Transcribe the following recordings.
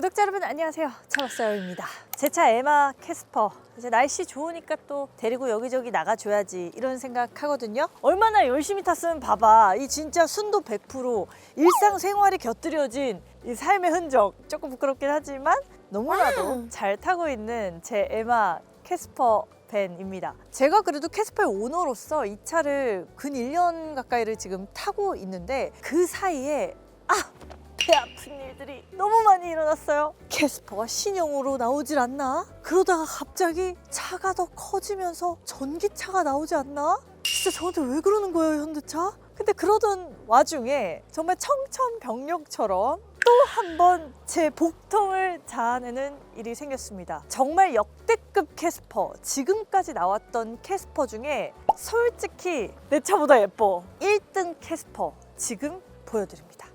구독자 여러분 안녕하세요. 차박사요입니다. 제 차 에마 캐스퍼. 이제 날씨 좋으니까 또 데리고 여기저기 나가줘야지 이런 생각하거든요. 얼마나 열심히 탔으면 봐봐. 이 진짜 순도 100% 일상생활이 곁들여진 이 삶의 흔적. 조금 부끄럽긴 하지만 너무나도 잘 타고 있는 제 에마 캐스퍼 밴입니다. 제가 그래도 캐스퍼의 오너로서 이 차를 근 1년 가까이를 지금 타고 있는데 그 사이에 아! 배 아픈 일들이 너무 많이 일어났어요. 캐스퍼가 신형으로 나오질 않나? 그러다가 갑자기 차가 더 커지면서 전기차가 나오지 않나? 진짜 저한테 왜 그러는 거예요, 현대차? 근데 그러던 와중에 정말 청천벽력처럼 또 한 번 제 복통을 자아내는 일이 생겼습니다. 정말 역대급 캐스퍼, 지금까지 나왔던 캐스퍼 중에 솔직히 내 차보다 예뻐. 1등 캐스퍼, 지금 보여드립니다.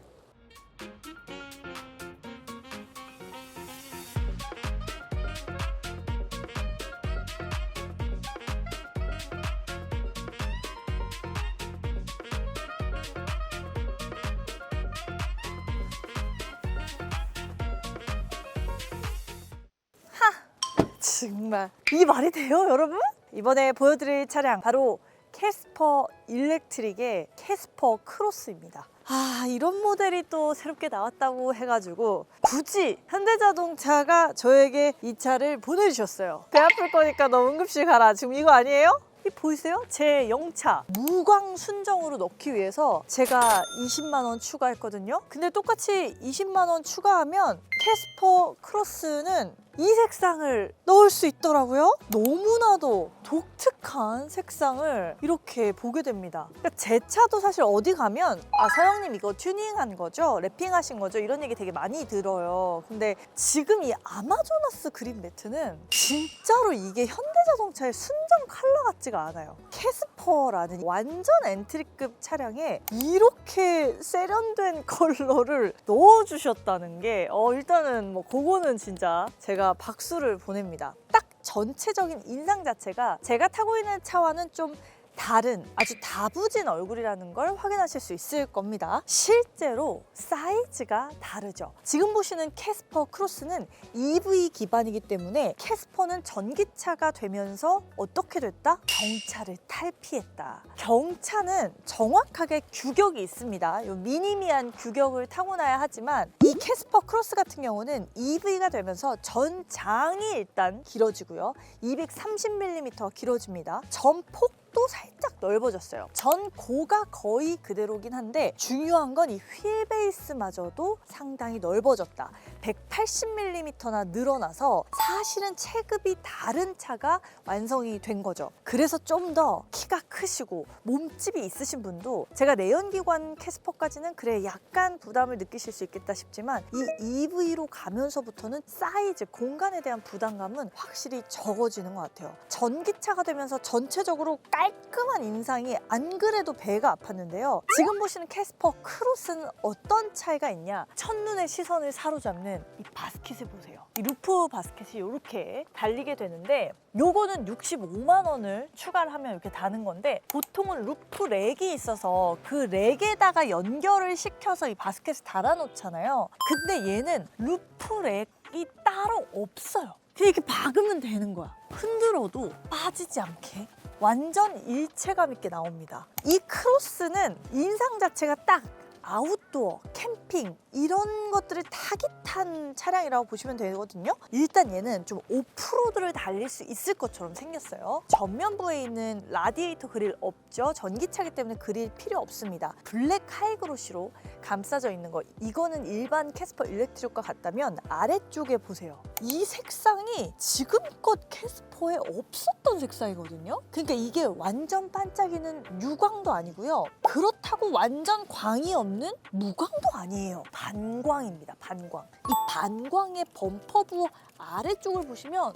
정말 이게 말이 돼요, 여러분? 이번에 보여드릴 차량 바로 캐스퍼 일렉트릭의 캐스퍼 크로스입니다. 아, 이런 모델이 또 새롭게 나왔다고 해가지고 굳이 현대자동차가 저에게 이 차를 보내주셨어요. 배 아플 거니까 너 응급실 가라. 지금 이거 아니에요? 이 보이세요? 제 영차 무광 순정으로 넣기 위해서 제가 20만 원 추가했거든요. 근데 똑같이 20만 원 추가하면 캐스퍼 크로스는 이 색상을 넣을 수 있더라고요. 너무나도 독특한 색상을 이렇게 보게 됩니다. 그러니까 제 차도 사실 어디 가면 아 서영님 이거 튜닝한 거죠? 랩핑하신 거죠? 이런 얘기 되게 많이 들어요. 근데 지금 이 아마조나스 그린 매트는 진짜로 이게 현대자동차의 순정 컬러 같지가 않아요. 캐스퍼라는 완전 엔트리급 차량에 이렇게 세련된 컬러를 넣어주셨다는 게 어, 일단은 뭐 그거는 진짜 제가 박수를 보냅니다. 딱 전체적인 인상 자체가 제가 타고 있는 차와는 좀 다른 아주 다부진 얼굴이라는 걸 확인하실 수 있을 겁니다. 실제로 사이즈가 다르죠. 지금 보시는 캐스퍼 크로스는 EV 기반이기 때문에 캐스퍼는 전기차가 되면서 어떻게 됐다? 경차를 탈피했다. 경차는 정확하게 규격이 있습니다. 요 미니미한 규격을 타고나야 하지만 이 캐스퍼 크로스 같은 경우는 EV가 되면서 전 장이 일단 길어지고요. 230mm 길어집니다. 전폭 도 살짝 넓어졌어요. 전 고가 거의 그대로긴 한데 중요한 건 이 휠 베이스마저도 상당히 넓어졌다. 180mm나 늘어나서 사실은 체급이 다른 차가 완성이 된 거죠. 그래서 좀 더 키가 크시고 몸집이 있으신 분도 제가 내연기관 캐스퍼까지는 그래 약간 부담을 느끼실 수 있겠다 싶지만 이 EV로 가면서부터는 사이즈, 공간에 대한 부담감은 확실히 적어지는 것 같아요. 전기차가 되면서 전체적으로 깔끔한 인상이 안 그래도 배가 아팠는데요. 지금 보시는 캐스퍼 크로스는 어떤 차이가 있냐? 첫눈에 시선을 사로잡는 이 바스켓을 보세요. 이 루프 바스켓이 이렇게 달리게 되는데 요거는 65만 원을 추가를 하면 이렇게 다는 건데 보통은 루프 렉이 있어서 그 렉에다가 연결을 시켜서 이 바스켓을 달아놓잖아요. 근데 얘는 루프 렉이 따로 없어요. 그냥 이렇게 박으면 되는 거야. 흔들어도 빠지지 않게. 완전 일체감 있게 나옵니다. 이 크로스는 인상 자체가 딱 아웃도어, 캠핑 이런 것들을 타깃한 차량이라고 보시면 되거든요. 일단 얘는 좀 오프로드를 달릴 수 있을 것처럼 생겼어요. 전면부에 있는 라디에이터 그릴 없죠. 전기차기 때문에 그릴 필요 없습니다. 블랙 하이그로시로 감싸져 있는 거. 이거는 일반 캐스퍼 일렉트릭과 같다면 아래쪽에 보세요. 이 색상이 지금껏 캐스퍼에 없었던 색상이거든요. 그러니까 이게 완전 반짝이는 유광도 아니고요. 그렇다고 완전 광이 없는 무광도 아니에요. 반광입니다. 반광. 이 반광의 범퍼부 아래쪽을 보시면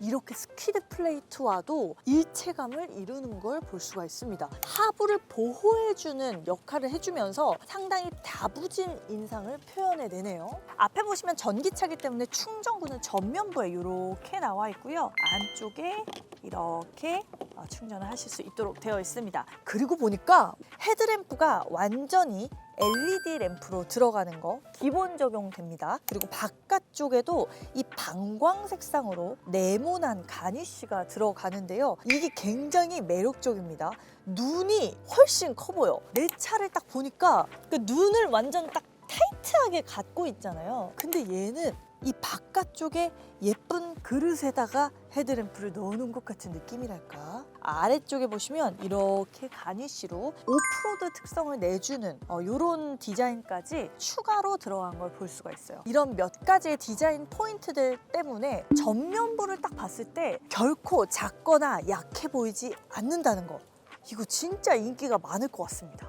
이렇게 스키드 플레이트와도 일체감을 이루는 걸 볼 수가 있습니다. 하부를 보호해주는 역할을 해주면서 상당히 다부진 인상을 표현해내네요. 앞에 보시면 전기차기 때문에 충전구는 전면부에 이렇게 나와 있고요. 안쪽에 이렇게 어, 충전을 하실 수 있도록 되어 있습니다. 그리고 보니까 헤드램프가 완전히 LED 램프로 들어가는 거 기본 적용됩니다. 그리고 바깥쪽에도 이 방광 색상으로 네모난 가니쉬가 들어가는데요. 이게 굉장히 매력적입니다. 눈이 훨씬 커 보여. 내 차를 딱 보니까 그 눈을 완전 딱 타이트하게 갖고 있잖아요. 근데 얘는 이 바깥쪽에 예쁜 그릇에다가 헤드램프를 넣어놓은 것 같은 느낌이랄까. 아래쪽에 보시면 이렇게 가니쉬로 오프로드 특성을 내주는 이런 디자인까지 추가로 들어간 걸 볼 수가 있어요. 이런 몇 가지의 디자인 포인트들 때문에 전면부를 딱 봤을 때 결코 작거나 약해 보이지 않는다는 거. 이거 진짜 인기가 많을 것 같습니다.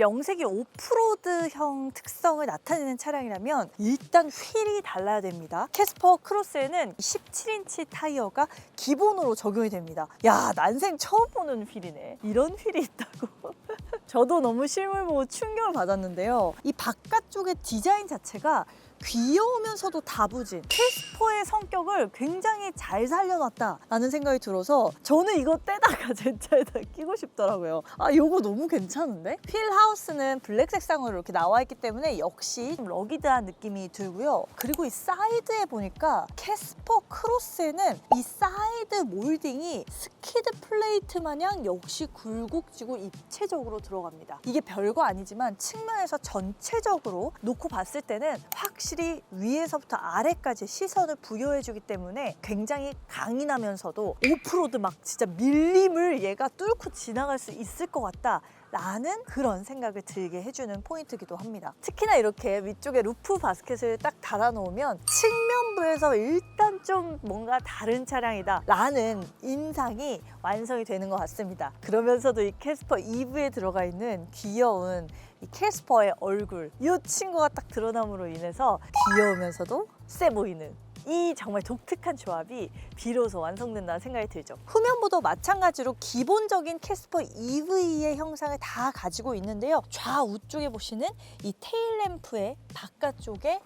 명색이 오프로드형 특성을 나타내는 차량이라면 일단 휠이 달라야 됩니다. 캐스퍼 크로스에는 17인치 타이어가 기본으로 적용이 됩니다. 야, 난생 처음 보는 휠이네. 이런 휠이 있다고. 저도 너무 실물 보고 충격을 받았는데요. 이 바깥쪽의 디자인 자체가 귀여우면서도 다부진 캐스퍼의 성격을 굉장히 잘 살려놨다라는 생각이 들어서 저는 이거 떼다가 제 차에다 끼고 싶더라고요. 아 이거 너무 괜찮은데? 휠 하우스는 블랙 색상으로 이렇게 나와 있기 때문에 역시 좀 러기드한 느낌이 들고요. 그리고 이 사이드에 보니까 캐스퍼 크로스에는 이 사이드 몰딩이 스키드 플레이트 마냥 역시 굴곡지고 입체적으로 들어갑니다. 이게 별거 아니지만 측면에서 전체적으로 놓고 봤을 때는 확실히 위에서부터 아래까지 시선을 부여해주기 때문에 굉장히 강인하면서도 오프로드 막 진짜 밀림을 얘가 뚫고 지나갈 수 있을 것 같다. 라는 그런 생각을 들게 해주는 포인트기도 합니다. 특히나 이렇게 위쪽에 루프 바스켓을 딱 달아놓으면 측면부에서 일단 좀 뭔가 다른 차량이다 라는 인상이 완성이 되는 것 같습니다. 그러면서도 이 캐스퍼 EV에 들어가 있는 귀여운 이 캐스퍼의 얼굴 이 친구가 딱 드러남으로 인해서 귀여우면서도 세 보이는 이 정말 독특한 조합이 비로소 완성된다는 생각이 들죠. 후면부도 마찬가지로 기본적인 캐스퍼 EV의 형상을 다 가지고 있는데요. 좌우 쪽에 보시는 이 테일 램프의 바깥쪽에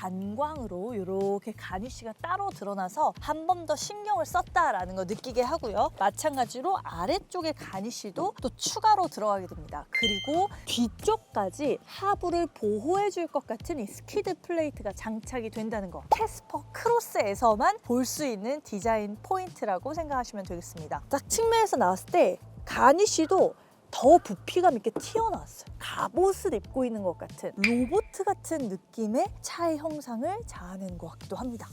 반광으로 이렇게 가니쉬가 따로 드러나서 한 번 더 신경을 썼다라는 거 느끼게 하고요. 마찬가지로 아래쪽에 가니쉬도 또 추가로 들어가게 됩니다. 그리고 뒤쪽까지 하부를 보호해 줄 것 같은 이 스키드 플레이트가 장착이 된다는 거. 캐스퍼 크로스에서만 볼 수 있는 디자인 포인트라고 생각하시면 되겠습니다. 딱 측면에서 나왔을 때 가니쉬도 더 부피감 있게 튀어나왔어요. 갑옷을 입고 있는 것 같은 로봇 같은 느낌의 차의 형상을 자아낸 것 같기도 합니다.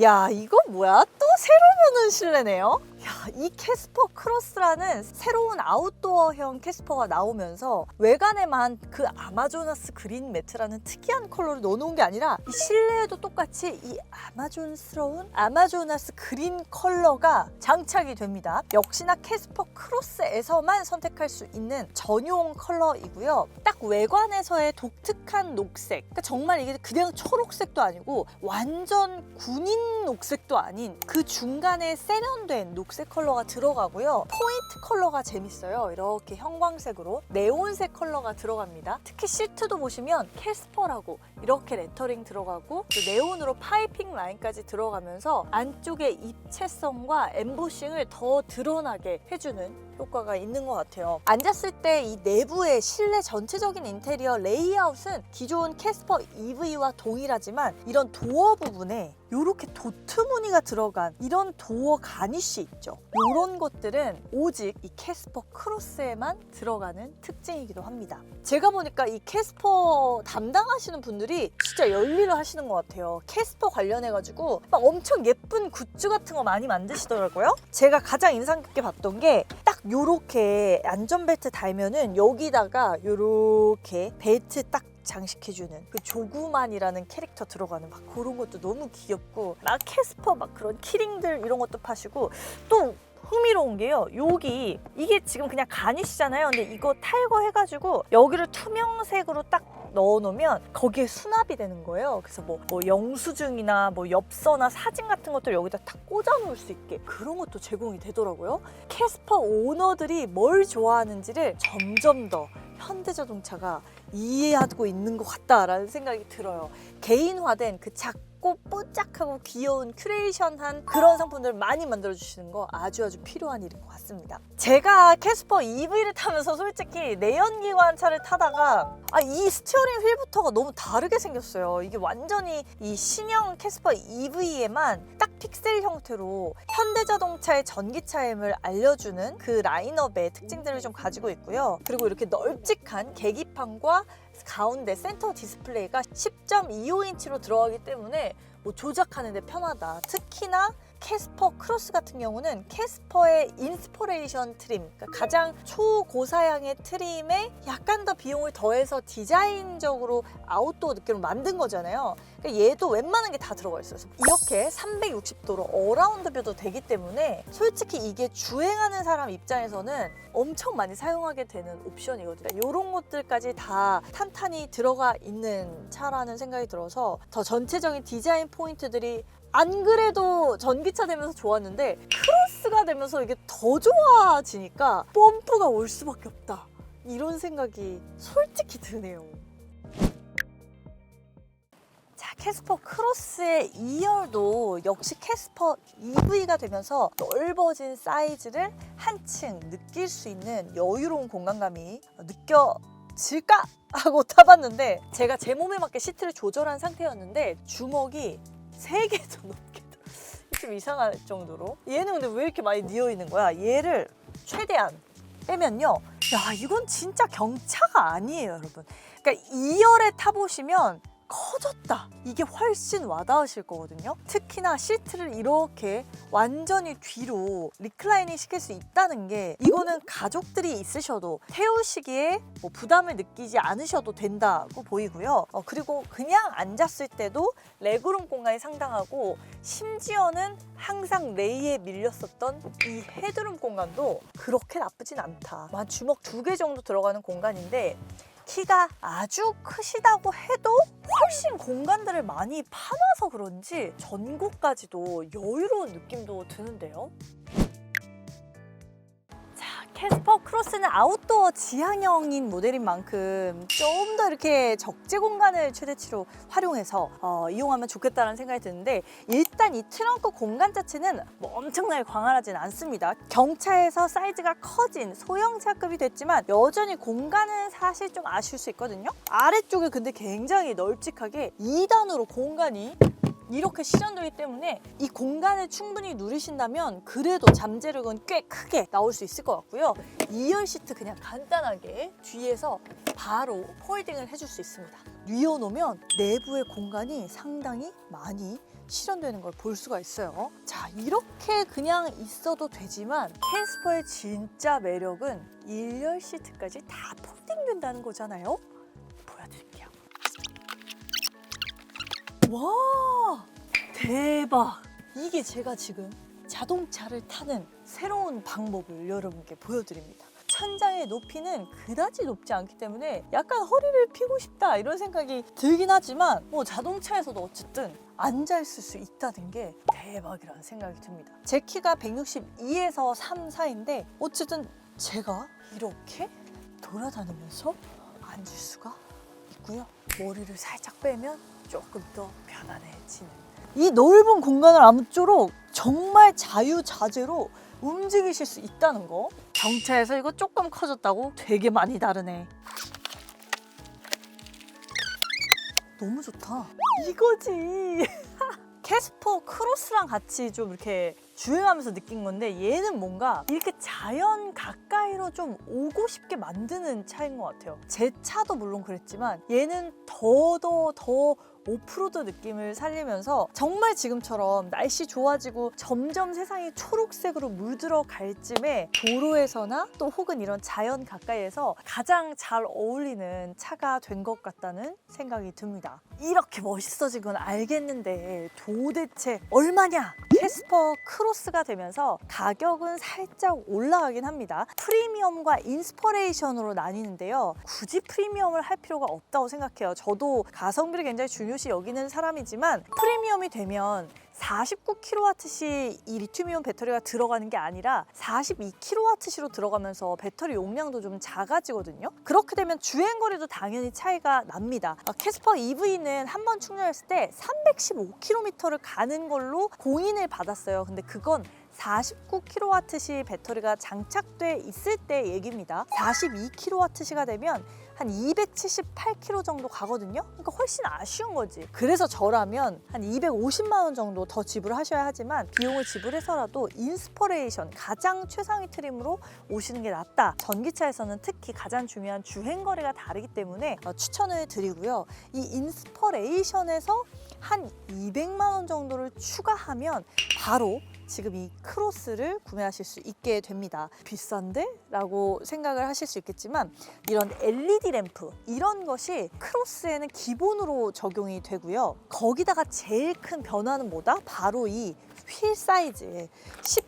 야, 이거 뭐야? 또 새로 보는 실내네요? 야, 이 캐스퍼 크로스라는 새로운 아웃도어형 캐스퍼가 나오면서 외관에만 그 아마조나스 그린 매트라는 특이한 컬러를 넣어놓은 게 아니라 이 실내에도 똑같이 이 아마존스러운 아마조나스 그린 컬러가 장착이 됩니다. 역시나 캐스퍼 크로스에서만 선택할 수 있는 전용 컬러이고요. 딱 외관에서의 독특한 녹색. 그러니까 정말 이게 그냥 초록색도 아니고 완전 군인 녹색도 아닌 그 중간에 세련된 녹색 컬러가 들어가고요. 포인트 컬러가 재밌어요. 이렇게 형광색으로 네온색 컬러가 들어갑니다. 특히 시트도 보시면 캐스퍼라고 이렇게 레터링 들어가고 또 네온으로 파이핑 라인까지 들어가면서 안쪽에 입체성과 엠보싱을 더 드러나게 해주는 효과가 있는 것 같아요. 앉았을 때 이 내부의 실내 전체적인 인테리어 레이아웃은 기존 캐스퍼 EV와 동일하지만 이런 도어 부분에 이렇게 도트 무늬가 들어간 이런 도어 가니쉬 있죠. 이런 것들은 오직 이 캐스퍼 크로스에만 들어가는 특징이기도 합니다. 제가 보니까 이 캐스퍼 담당하시는 분들이 진짜 열일을 하시는 것 같아요. 캐스퍼 관련해가지고 막 엄청 예쁜 굿즈 같은 거 많이 만드시더라고요. 제가 가장 인상 깊게 봤던 게 딱 요렇게 안전벨트 달면은 여기다가 요렇게 벨트 딱 장식해주는 그 조구만이라는 캐릭터 들어가는 막 그런 것도 너무 귀엽고 막 캐스퍼 막 그런 키링들 이런 것도 파시고 또 흥미로운 게요. 여기 이게 지금 그냥 가니시잖아요. 근데 이거 탈거해가지고 여기를 투명색으로 딱 넣어놓으면 거기에 수납이 되는 거예요. 그래서 뭐, 뭐 영수증이나 뭐 엽서나 사진 같은 것들 여기다 딱 꽂아놓을 수 있게 그런 것도 제공이 되더라고요. 캐스퍼 오너들이 뭘 좋아하는지를 점점 더 현대자동차가 이해하고 있는 것 같다라는 생각이 들어요. 개인화된 그 작 고 밝고 뽀짝하고 귀여운 큐레이션한 그런 상품들을 많이 만들어 주시는 거 아주 아주 필요한 일인 것 같습니다. 제가 캐스퍼 EV를 타면서 솔직히 내연기관 차를 타다가 아, 이 스티어링 휠부터가 너무 다르게 생겼어요. 이게 완전히 이 신형 캐스퍼 EV에만 딱 픽셀 형태로 현대자동차의 전기차임을 알려주는 그 라인업의 특징들을 좀 가지고 있고요. 그리고 이렇게 널찍한 계기판과 가운데 센터 디스플레이가 10.25인치로 들어가기 때문에 뭐 조작하는데 편하다. 특히나 캐스퍼 크로스 같은 경우는 캐스퍼의 인스퍼레이션 트림, 그러니까 가장 초고사양의 트림에 약간 더 비용을 더해서 디자인적으로 아웃도어 느낌으로 만든 거잖아요. 그러니까 얘도 웬만한 게 다 들어가 있어요. 이렇게 360도로 어라운드 뷰도 되기 때문에 솔직히 이게 주행하는 사람 입장에서는 엄청 많이 사용하게 되는 옵션이거든요. 이런 것들까지 다 탄탄히 들어가 있는 차라는 생각이 들어서 더 전체적인 디자인 포인트들이 안 그래도 전기차 되면서 좋았는데 크로스가 되면서 이게 더 좋아지니까 펌프가 올 수밖에 없다. 이런 생각이 솔직히 드네요. 자, 캐스퍼 크로스의 2열도 역시 캐스퍼 EV가 되면서 넓어진 사이즈를 한층 느낄 수 있는 여유로운 공간감이 느껴질까? 하고 타봤는데 제가 제 몸에 맞게 시트를 조절한 상태였는데 주먹이 세개더 넘게 들어. 좀 이상할 정도로 얘는 근데 왜 이렇게 많이 뉘어 있는 거야? 얘를 최대한 빼면요. 야 이건 진짜 경차가 아니에요 여러분. 그러니까 2열에 타보시면 커졌다. 이게 훨씬 와닿으실 거거든요. 특히나 시트를 이렇게 완전히 뒤로 리클라이닝 시킬 수 있다는 게 이거는 가족들이 있으셔도 태우시기에 뭐 부담을 느끼지 않으셔도 된다고 보이고요. 어, 그리고 그냥 앉았을 때도 레그룸 공간이 상당하고 심지어는 항상 레이에 밀렸었던 이 헤드룸 공간도 그렇게 나쁘진 않다. 한 주먹 두 개 정도 들어가는 공간인데 키가 아주 크시다고 해도 훨씬 공간들을 많이 파놔서 그런지 전고까지도 여유로운 느낌도 드는데요. 자, 캐스퍼 크로스는 아웃도어 지향형인 모델인 만큼 좀 더 이렇게 적재 공간을 최대치로 활용해서 어, 이용하면 좋겠다는 생각이 드는데 일단 이 트렁크 공간 자체는 뭐 엄청나게 광활하진 않습니다. 경차에서 사이즈가 커진 소형차급이 됐지만 여전히 공간은 사실 좀 아쉬울 수 있거든요. 아래쪽에 근데 굉장히 널찍하게 2단으로 공간이 이렇게 실현되기 때문에 이 공간을 충분히 누리신다면 그래도 잠재력은 꽤 크게 나올 수 있을 것 같고요. 2열 시트 그냥 간단하게 뒤에서 바로 폴딩을 해줄 수 있습니다. 뉘어놓으면 내부의 공간이 상당히 많이 실현되는 걸 볼 수가 있어요. 자, 이렇게 그냥 있어도 되지만 캐스퍼의 진짜 매력은 1열 시트까지 다 폴딩된다는 거잖아요. 보여드릴게요. 와 대박. 이게 제가 지금 자동차를 타는 새로운 방법을 여러분께 보여드립니다. 천장의 높이는 그다지 높지 않기 때문에 약간 허리를 펴고 싶다 이런 생각이 들긴 하지만 뭐 자동차에서도 어쨌든 앉아 있을 수 있다는 게 대박이라는 생각이 듭니다. 제 키가 162에서 3 사이인데 어쨌든 제가 이렇게 돌아다니면서 앉을 수가 있고요. 머리를 살짝 빼면 조금 더 편안해지는 이 넓은 공간을 아무쪼록 정말 자유자재로 움직이실 수 있다는 거. 경차에서 이거 조금 커졌다고? 되게 많이 다르네. 너무 좋다. 이거지. 캐스퍼 크로스랑 같이 좀 이렇게 주행하면서 느낀 건데 얘는 뭔가 이렇게 자연 가까이로 좀 오고 싶게 만드는 차인 것 같아요. 제 차도 물론 그랬지만 얘는 더더 더 오프로드 느낌을 살리면서 정말 지금처럼 날씨 좋아지고 점점 세상이 초록색으로 물들어 갈 쯤에 도로에서나 또 혹은 이런 자연 가까이에서 가장 잘 어울리는 차가 된 것 같다는 생각이 듭니다. 이렇게 멋있어진 건 알겠는데 도대체 얼마냐? 캐스퍼 크로스가 되면서 가격은 살짝 올라가긴 합니다. 프리미엄과 인스퍼레이션으로 나뉘는데요. 굳이 프리미엄을 할 필요가 없다고 생각해요. 저도 가성비를 굉장히 중요 시 여기는 사람이지만 프리미엄이 되면 49kWh 이 리튬이온 배터리가 들어가는 게 아니라 42kWh로 들어가면서 배터리 용량도 좀 작아지거든요. 그렇게 되면 주행 거리도 당연히 차이가 납니다. 어, 캐스퍼 EV는 한 번 충전했을 때 315km를 가는 걸로 공인을 받았어요. 근데 그건 49kWh 배터리가 장착돼 있을 때 얘기입니다. 42kWh가 되면 한 278km 정도 가거든요. 그러니까 훨씬 아쉬운 거지. 그래서 저라면 한 250만 원 정도 더 지불하셔야 하지만 비용을 지불해서라도 인스퍼레이션 가장 최상위 트림으로 오시는 게 낫다. 전기차에서는 특히 가장 중요한 주행 거리가 다르기 때문에 어, 추천을 드리고요. 이 인스퍼레이션에서 한 200만 원 정도를 추가하면 바로 지금 이 크로스를 구매하실 수 있게 됩니다. 비싼데? 라고 생각을 하실 수 있겠지만 이런 LED 램프 이런 것이 크로스에는 기본으로 적용이 되고요. 거기다가 제일 큰 변화는 뭐다? 바로 이 휠 사이즈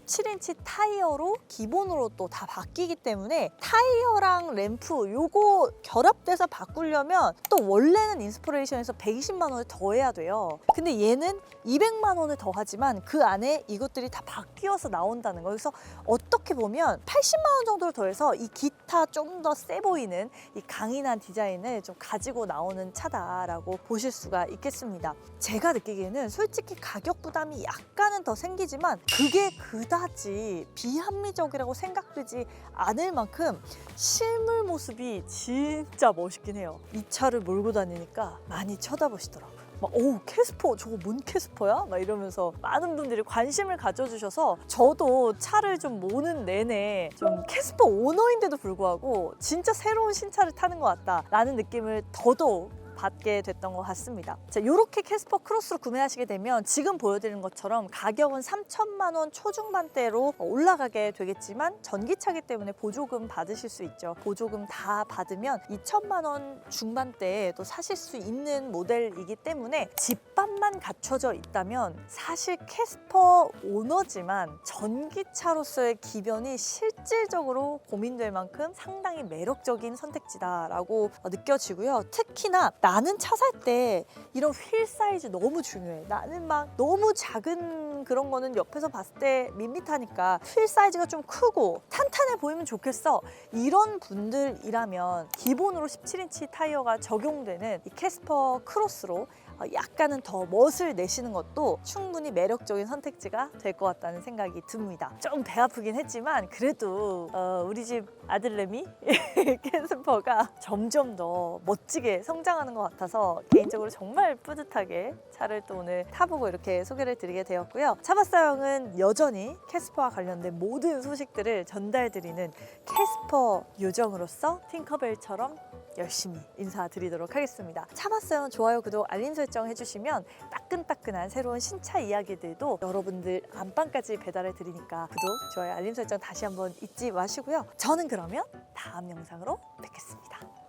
17인치 타이어로 기본으로 또 다 바뀌기 때문에 타이어랑 램프 요거 결합돼서 바꾸려면 또 원래는 인스퍼레이션에서 120만 원을 더해야 돼요. 근데 얘는 200만 원을 더하지만 그 안에 이것들이 다 바뀌어서 나온다는 거예요. 그래서 어떻게 보면 80만 원 정도를 더해서 이 기타 좀 더 세 보이는 이 강인한 디자인을 좀 가지고 나오는 차다라고 보실 수가 있겠습니다. 제가 느끼기에는 솔직히 가격 부담이 약간은 더 생기지만 그게 그다 지 비합리적이라고 생각되지 않을 만큼 실물 모습이 진짜 멋있긴 해요. 이 차를 몰고 다니니까 많이 쳐다보시더라고요. 막, 오, 캐스퍼, 저거 뭔 캐스퍼야? 막 이러면서 많은 분들이 관심을 가져주셔서 저도 차를 좀 모는 내내 좀 캐스퍼 오너인데도 불구하고 진짜 새로운 신차를 타는 것 같다라는 느낌을 더더욱 받게 됐던 것 같습니다. 자, 이렇게 캐스퍼 크로스로 구매하시게 되면 지금 보여드리는 것처럼 가격은 3천만 원 초중반대로 올라가게 되겠지만 전기차기 때문에 보조금 받으실 수 있죠. 보조금 다 받으면 2천만 원 중반대에 또 사실 수 있는 모델이기 때문에 집밥만 갖춰져 있다면 사실 캐스퍼 오너지만 전기차로서의 기변이 실질적으로 고민될 만큼 상당히 매력적인 선택지다라고 느껴지고요. 특히나 나는 차 살 때 이런 휠 사이즈 너무 중요해. 나는 막 너무 작은 그런 거는 옆에서 봤을 때 밋밋하니까 휠 사이즈가 좀 크고 탄탄해 보이면 좋겠어. 이런 분들이라면 기본으로 17인치 타이어가 적용되는 이 캐스퍼 크로스로 어, 약간은 더 멋을 내시는 것도 충분히 매력적인 선택지가 될 것 같다는 생각이 듭니다. 좀 배 아프긴 했지만 그래도 어, 우리 집 아들내미 캐스퍼가 점점 더 멋지게 성장하는 것 같아서 개인적으로 정말 뿌듯하게 차를 또 오늘 타보고 이렇게 소개를 드리게 되었고요. 차바사형은 여전히 캐스퍼와 관련된 모든 소식들을 전달드리는 캐스퍼 요정으로서 팅커벨처럼 열심히 인사드리도록 하겠습니다. 차봤어요. 좋아요, 구독, 알림 설정 해주시면 따끈따끈한 새로운 신차 이야기들도 여러분들 안방까지 배달해 드리니까 구독, 좋아요, 알림 설정 다시 한번 잊지 마시고요. 저는 그러면 다음 영상으로 뵙겠습니다.